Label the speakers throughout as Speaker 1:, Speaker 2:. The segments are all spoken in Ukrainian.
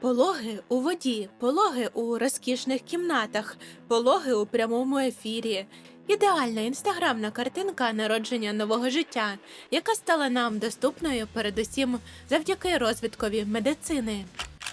Speaker 1: Пологи у воді, пологи у розкішних кімнатах, пологи у прямому ефірі. Ідеальна інстаграмна картинка народження нового життя, яка стала нам доступною передусім завдяки розвиткові медицини.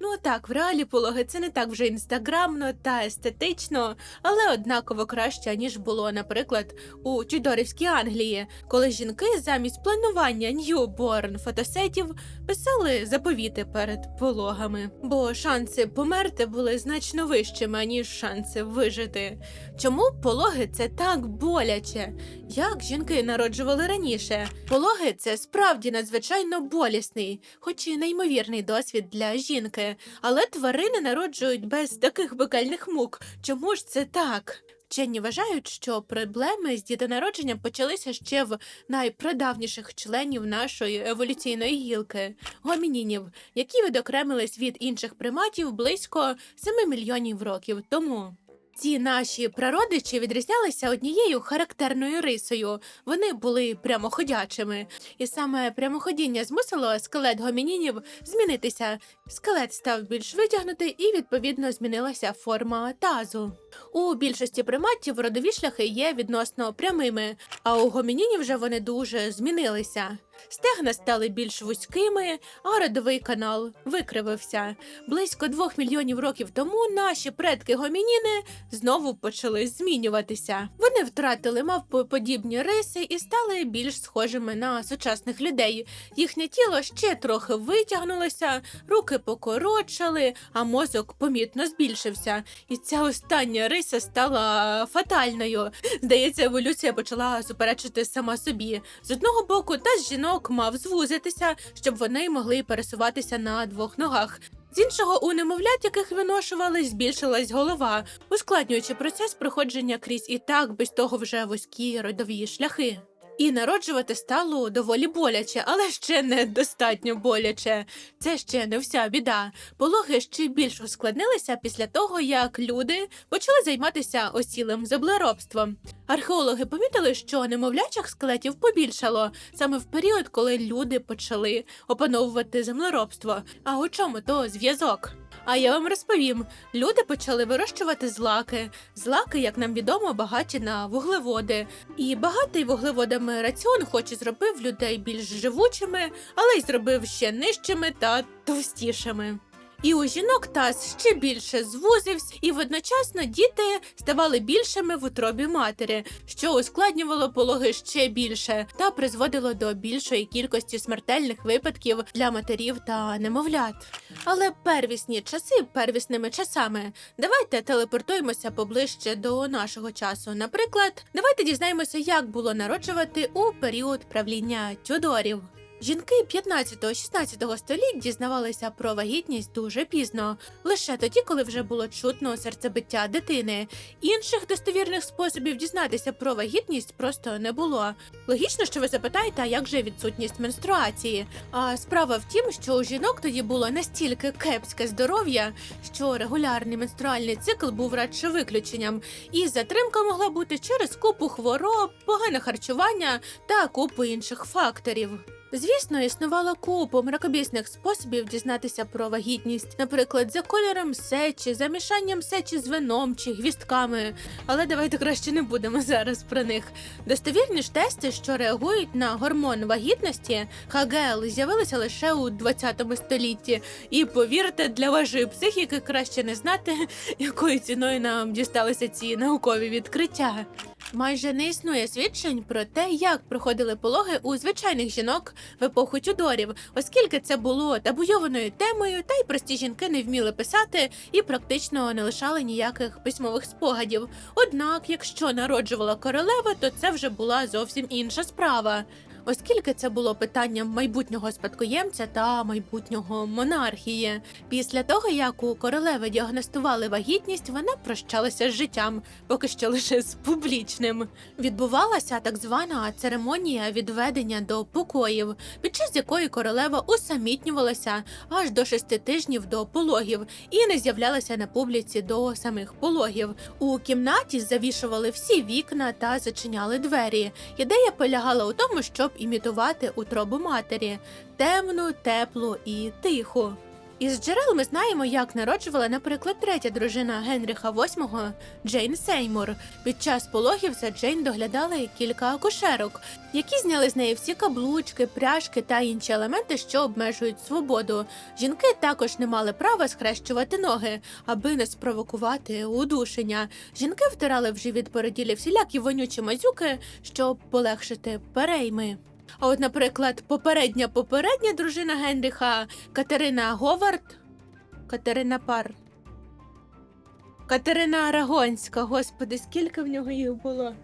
Speaker 1: Ну так, в реалі пологи це не так вже інстаграмно та естетично, але однаково краще, ніж було, наприклад, у Тюдорівській Англії, коли жінки замість планування ньюборн фотосетів писали заповіти перед пологами, бо шанси померти були значно вищими, ніж шанси вижити. Чому пологи це так боляче? Як жінки народжували раніше? Пологи це справді надзвичайно болісний, хоч і неймовірний досвід для жінки. Але тварини народжують без таких бекальних мук. Чому ж це так? Вчені вважають, що проблеми з дітонародженням почалися ще в найпрадавніших членів нашої еволюційної гілки гомінінів, які відокремились від інших приматів близько 7 мільйонів років тому. Ці наші прародичі відрізнялися однією характерною рисою. Вони були прямоходячими, і саме прямоходіння змусило скелет гомінінів змінитися. Скелет став більш витягнутий і відповідно змінилася форма тазу. У більшості приматів родові шляхи є відносно прямими, а у гомінінів вже вони дуже змінилися. Стегна стали більш вузькими, а родовий канал викривився. Близько двох мільйонів років тому наші предки гомініни знову почали змінюватися. Вони втратили мавпоподібні риси і стали більш схожими на сучасних людей. Їхнє тіло ще трохи витягнулося, руки покорочали, а мозок помітно збільшився. І ця остання риса стала фатальною. Здається, еволюція почала суперечити сама собі. З одного боку, таз жінок мав звузитися, щоб вони могли пересуватися на двох ногах. З іншого, у немовлят, яких виношували, збільшилась голова, ускладнюючи процес проходження крізь і так без того вже вузькі родові шляхи. І народжувати стало доволі боляче, але ще не достатньо боляче. Це ще не вся біда. Пологи ще більш ускладнилися після того, як люди почали займатися осілим землеробством. Археологи помітили, що немовлячих скелетів побільшало саме в період, коли люди почали опановувати землеробство. А у чому то зв'язок? А я вам розповім: люди почали вирощувати злаки. Злаки, як нам відомо, багаті на вуглеводи. І багатий вуглеводами раціон, хоч і зробив людей більш живучими, але й зробив ще нижчими та товстішими. І у жінок таз ще більше звузився, і водночасно діти ставали більшими в утробі матері, що ускладнювало пологи ще більше та призводило до більшої кількості смертельних випадків для матерів та немовлят. Але первісні часи первісними часами. Давайте телепортуємося поближче до нашого часу. Наприклад, давайте дізнаємося, як було народжувати у період правління Тюдорів. Жінки 15-16 століть дізнавалися про вагітність дуже пізно, лише тоді, коли вже було чутно серцебиття дитини. Інших достовірних способів дізнатися про вагітність просто не було. Логічно, що ви запитаєте, як же відсутність менструації? А справа в тім, що у жінок тоді було настільки кепське здоров'я, що регулярний менструальний цикл був радше виключенням, і затримка могла бути через купу хвороб, погане харчування та купу інших факторів. Звісно, існувало купу мракобісних способів дізнатися про вагітність, наприклад, за кольором сечі, за мішанням сечі з вином чи гвістками. Але давайте краще не будемо зараз про них. Достовірні ж тести, що реагують на гормон вагітності, ХГЛ, з'явилися лише у 20 столітті. І повірте, для вашої психіки краще не знати, якою ціною нам дісталися ці наукові відкриття. Майже не існує свідчень про те, як проходили пологи у звичайних жінок в епоху Тюдорів, оскільки це було табуйованою темою, та й прості жінки не вміли писати і практично не лишали ніяких письмових спогадів. Однак, якщо народжувала королева, то це вже була зовсім інша справа. Оскільки це було питанням майбутнього спадкоємця та майбутнього монархії. Після того, як у королеви діагностували вагітність, вона прощалася з життям, поки що лише з публічним. Відбувалася так звана церемонія відведення до покоїв, під час якої королева усамітнювалася аж до шести тижнів до пологів і не з'являлася на публіці до самих пологів. У кімнаті завішували всі вікна та зачиняли двері. Ідея полягала у тому, щоб імітувати утробу матері темну, теплу і тиху. Із джерел ми знаємо, як народжувала, наприклад, третя дружина Генріха VIII Джейн Сеймур. Під час пологів за Джейн доглядали кілька акушерок, які зняли з неї всі каблучки, пряжки та інші елементи, що обмежують свободу. Жінки також не мали права схрещувати ноги, аби не спровокувати удушення. Жінки втирали в живіт породілі всілякі вонючі мазюки, щоб полегшити перейми. А от, наприклад, попередня попередня дружина Генріха Катерина Говард, Катерина Пар. Катерина Арагонська, господи, скільки в нього їх було.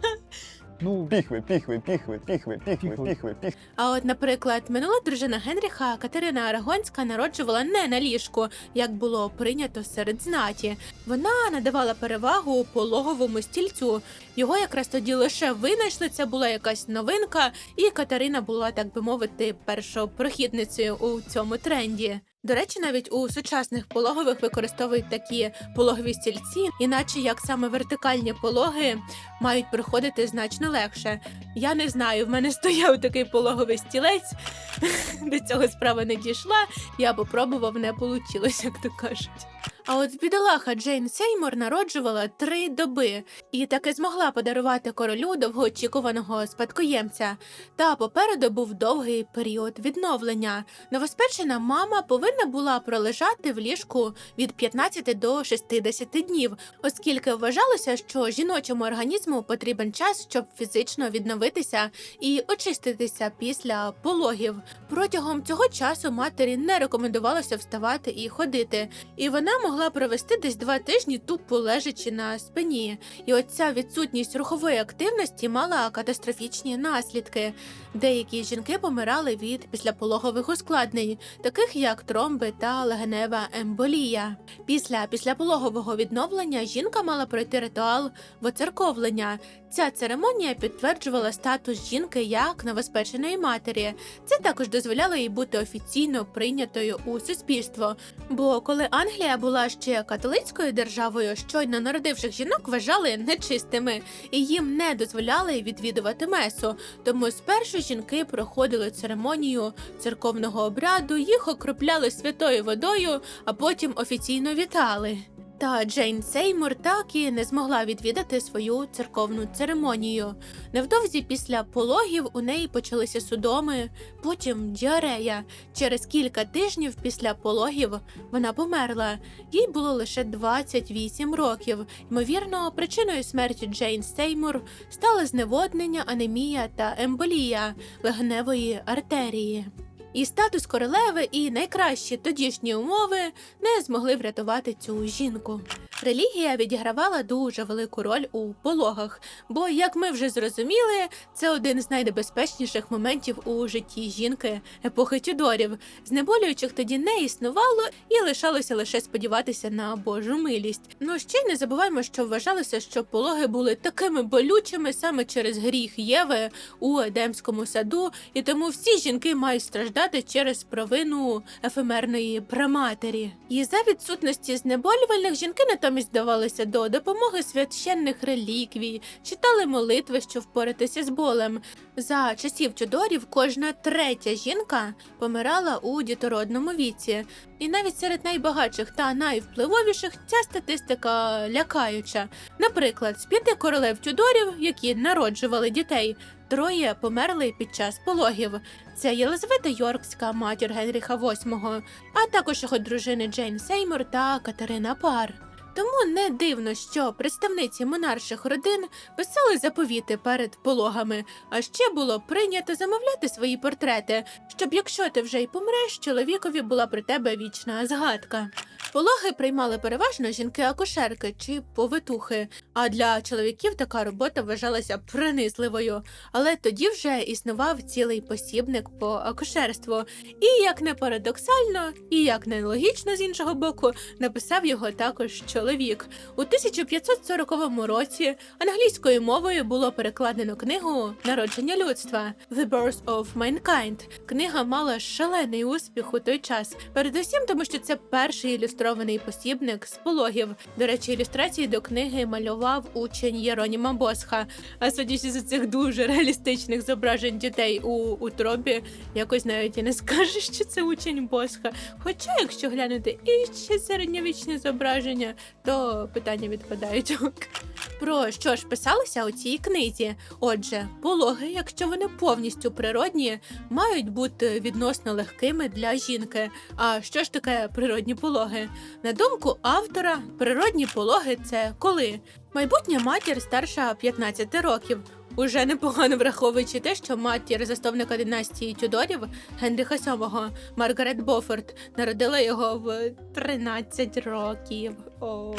Speaker 2: Ну,
Speaker 3: Піхви, піхви, піхви, піхви, піхви,
Speaker 2: Піхви.
Speaker 3: піхви, піхви.
Speaker 1: А от, наприклад, минула дружина Генріха Катерина Арагонська народжувала не на ліжку, як було прийнято серед знаті. Вона надавала перевагу пологовому стільцю. Його якраз тоді лише винайшли. Це була якась новинка, і Катерина була, так би мовити, першопрохідницею у цьому тренді. До речі, навіть у сучасних пологових використовують такі пологові стільці, іначе як саме вертикальні пологи мають проходити значно легше. Я не знаю, в мене стояв такий пологовий стілець. До цього справа не дійшла. Я попробував, не вийшло, як то кажуть. А от бідолаха Джейн Сеймур народжувала три доби і таки змогла подарувати королю довгоочікуваного спадкоємця. Та попереду був довгий період відновлення. Новоспечена мама повинна була пролежати в ліжку від 15 до 60 днів, оскільки вважалося, що жіночому організму потрібен час, щоб фізично відновитися і очиститися після пологів. Протягом цього часу матері не рекомендувалося вставати і ходити, і вона могла провести десь два тижні тупо лежачи на спині. І оця відсутність рухової активності мала катастрофічні наслідки. Деякі жінки помирали від післяпологових ускладнень, таких як тромби та легенева емболія. Після післяпологового відновлення жінка мала пройти ритуал воцерковлення. Ця церемонія підтверджувала статус жінки як новоспеченої матері. Це також дозволяло їй бути офіційно прийнятою у суспільство. Бо коли Англія була ще католицькою державою, щойно народивших жінок вважали нечистими і їм не дозволяли відвідувати месу. Тому спершу жінки проходили церемонію церковного обряду, їх окропляли святою водою, а потім офіційно вітали. Та Джейн Сеймур так і не змогла відвідати свою церковну церемонію. Невдовзі після пологів у неї почалися судоми, потім діарея. Через кілька тижнів після пологів вона померла. Їй було лише 28 років. Ймовірно, причиною смерті Джейн Сеймур стали зневоднення, анемія та емболія легеневої артерії. І статус королеви, і найкращі тодішні умови не змогли врятувати цю жінку. Релігія відігравала дуже велику роль у пологах, бо, як ми вже зрозуміли, це один з найнебезпечніших моментів у житті жінки епохи Тюдорів. Знеболюючих тоді не існувало і лишалося лише сподіватися на Божу милість. Ну ще й не забуваємо, що вважалося, що пологи були такими болючими саме через гріх Єви у Едемському саду, і тому всі жінки мають страждати через провину ефемерної праматері. І за відсутності знеболювальних жінки натомість давалися до допомоги священних реліквій, читали молитви, щоб впоратися з болем. За часів Тюдорів кожна третя жінка помирала у дітородному віці. І навіть серед найбагатших та найвпливовіших ця статистика лякаюча. Наприклад, з п'яти королев Тюдорів, які народжували дітей, троє померли під час пологів. Це Єлизавета Йоркська, матір Генріха VIII, а також його дружини Джейн Сеймур та Катерина Пар. Тому не дивно, що представниці монарших родин писали заповіти перед пологами, а ще було прийнято замовляти свої портрети, щоб якщо ти вже й помреш, чоловікові була про тебе вічна згадка. Пологи приймали переважно жінки-акушерки чи повитухи, а для чоловіків така робота вважалася принизливою. Але тоді вже існував цілий посібник по акушерству. І як не парадоксально, і як не логічно з іншого боку, написав його також чоловік. У 1540 році англійською мовою було перекладено книгу Народження людства The Birth of Mankind. Книга мала шалений успіх у той час, передусім тому, що це перший ілюстрований посібник з пологів. До речі, ілюстрації до книги малював учень Єроніма Босха. А судячи з цих дуже реалістичних зображень дітей у утробі, якось навіть і не скажеш, що це учень Босха. Хоча, якщо глянути і ще середньовічні зображення, то питання відпадають. Про що ж писалося у цій книзі? Отже, пологи, якщо вони повністю природні, мають бути відносно легкими для жінки. А що ж таке природні пологи? На думку автора, природні пологи це коли майбутня матір старша 15 років. Уже непогано враховуючи те, що матір засновника династії Тюдорів Генріха VII, Маргарет Бофорд, народила його в 13 років. О.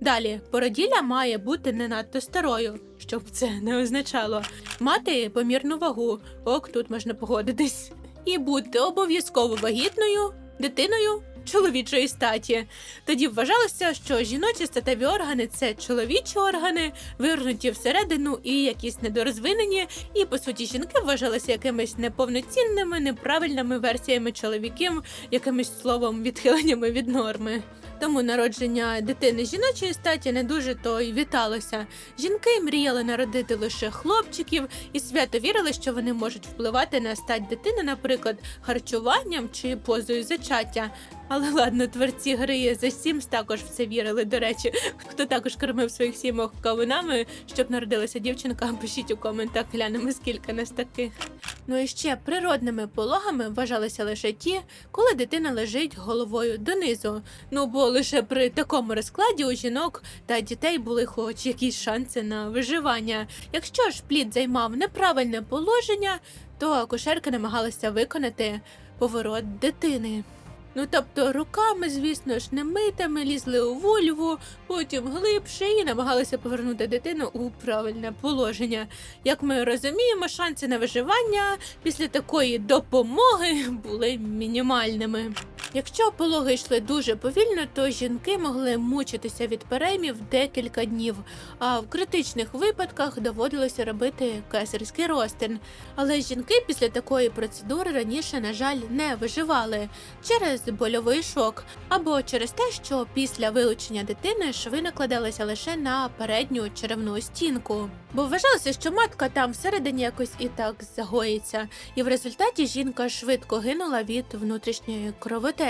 Speaker 1: Далі, породілля має бути не надто старою, щоб це не означало. Мати помірну вагу, ок, тут можна погодитись. І бути обов'язково вагітною дитиною чоловічої статі. Тоді вважалося, що жіночі статеві органи це чоловічі органи, вивернуті всередину і якісь недорозвинені, і по суті жінки вважалися якимись неповноцінними, неправильними версіями чоловіків, якимись словом відхиленнями від норми. Тому народження дитини жіночої статі не дуже то й віталося. Жінки мріяли народити лише хлопчиків і свято вірили, що вони можуть впливати на стать дитини, наприклад, харчуванням чи позою зачаття. Але ладно, творці гри The Sims також в це вірили. До речі, хто також кормив своїх сімок кавунами, щоб народилася дівчинка, пишіть у коментах, глянемо скільки нас таких. Ну і ще природними пологами вважалися лише ті, коли дитина лежить головою донизу. Ну бо лише при такому розкладі у жінок та дітей були хоч якісь шанси на виживання. Якщо ж плід займав неправильне положення, то акушерки намагалися виконати поворот дитини. Ну тобто руками, звісно ж, не митами лізли у вульву, потім глибше і намагалися повернути дитину у правильне положення. Як ми розуміємо, шанси на виживання після такої допомоги були мінімальними. Якщо пологи йшли дуже повільно, то жінки могли мучитися від переймів декілька днів, а в критичних випадках доводилося робити кесарський розтин. Але жінки після такої процедури раніше, на жаль, не виживали через больовий шок або через те, що після вилучення дитини шви накладалися лише на передню черевну стінку. Бо вважалося, що матка там всередині якось і так загоїться, і в результаті жінка швидко гинула від внутрішньої кровотечі.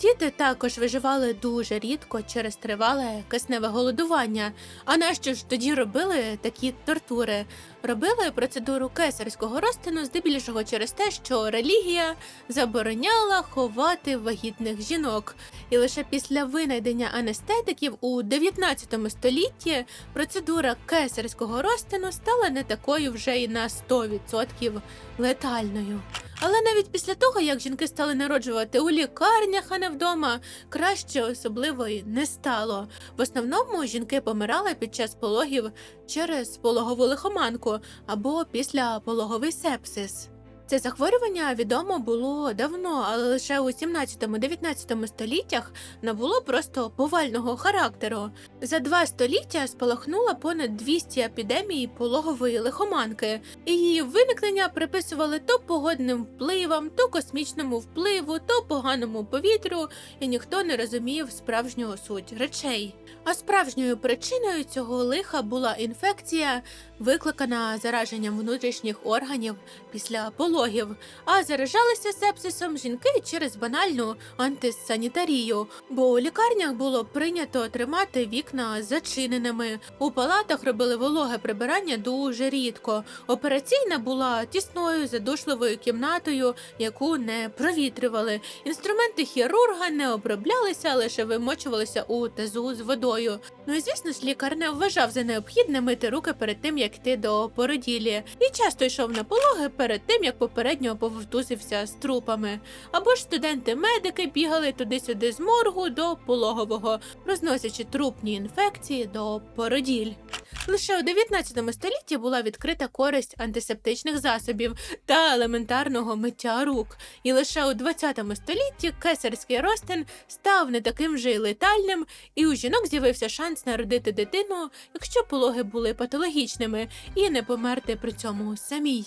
Speaker 1: Діти також виживали дуже рідко через тривале кисневе голодування. А нащо ж тоді робили такі тортури? Робили процедуру кесарського розтину здебільшого через те, що релігія забороняла ховати вагітних жінок. І лише після винайдення анестетиків у 19 столітті процедура кесарського розтину стала не такою вже й на 100% летальною. Але навіть після того, як жінки стали народжувати у лікарнях, а не вдома, краще особливо й не стало. В основному жінки помирали під час пологів через пологову лихоманку або після пологовий сепсис. Це захворювання відомо було давно, але лише у 17-19 століттях набуло просто повального характеру. За два століття спалахнуло понад 200 епідемій пологової лихоманки, її виникнення приписували то погодним впливам, то космічному впливу, то поганому повітрю, і ніхто не розумів справжнього суть речей. А справжньою причиною цього лиха була інфекція, викликана зараженням внутрішніх органів після пологів, а заражалися сепсисом жінки через банальну антисанітарію, бо у лікарнях було прийнято тримати вікна зачиненими. У палатах робили вологе прибирання дуже рідко. Операційна була тісною задушливою кімнатою, яку не провітрювали. Інструменти хірурга не оброблялися, лише вимочувалися у тазу з водою. Ну і звісно ж, лікар не вважав за необхідне мити руки перед тим, як йти до породілі, і часто йшов на пологи перед тим, як попередньо повтузився з трупами. Або ж студенти-медики бігали туди-сюди з моргу до пологового, розносячи трупні інфекції до породіль. Лише у 19 столітті була відкрита користь антисептичних засобів та елементарного миття рук. І лише у 20 столітті кесарський розтин став не таким же й летальним, і у жінок з'явився шанс народити дитину, якщо пологи були патологічними, і не померти при цьому самій.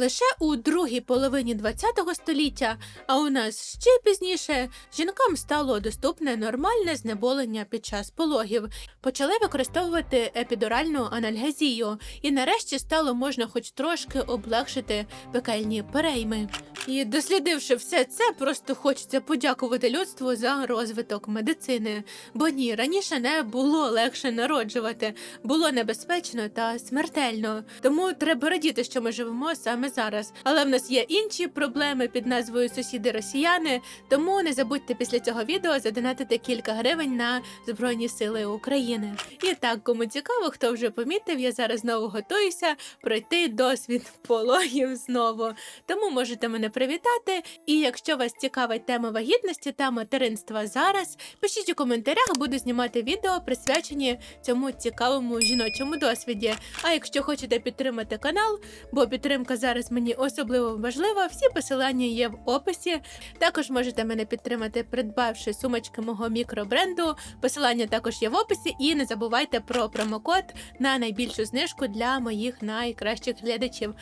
Speaker 1: Лише у другій половині ХХ століття, а у нас ще пізніше, жінкам стало доступне нормальне знеболення під час пологів. Почали використовувати епідуральну анальгезію, і нарешті стало можна хоч трошки облегшити пекельні перейми. І дослідивши все це, просто хочеться подякувати людству за розвиток медицини. Бо ні, раніше не було легше народжувати, було небезпечно та смертельно. Тому треба радіти, що ми живемо саме зараз. Але в нас є інші проблеми під назвою Сусіди росіяни. Тому не забудьте після цього відео задонатити кілька гривень на Збройні Сили України. І так, кому цікаво, хто вже помітив, я зараз знову готуюся пройти досвід пологів знову. Тому можете мене привітати. І якщо вас цікавить тема вагітності та материнства зараз, пишіть у коментарях, буду знімати відео, присвячені цьому цікавому жіночому досвіді. А якщо хочете підтримати канал, бо підтримка зараз мені особливо важлива, всі посилання є в описі. Також можете мене підтримати, придбавши сумочки мого мікробренду. Посилання також є в описі. І не забувайте про промокод на найбільшу знижку для моїх найкращих глядачів.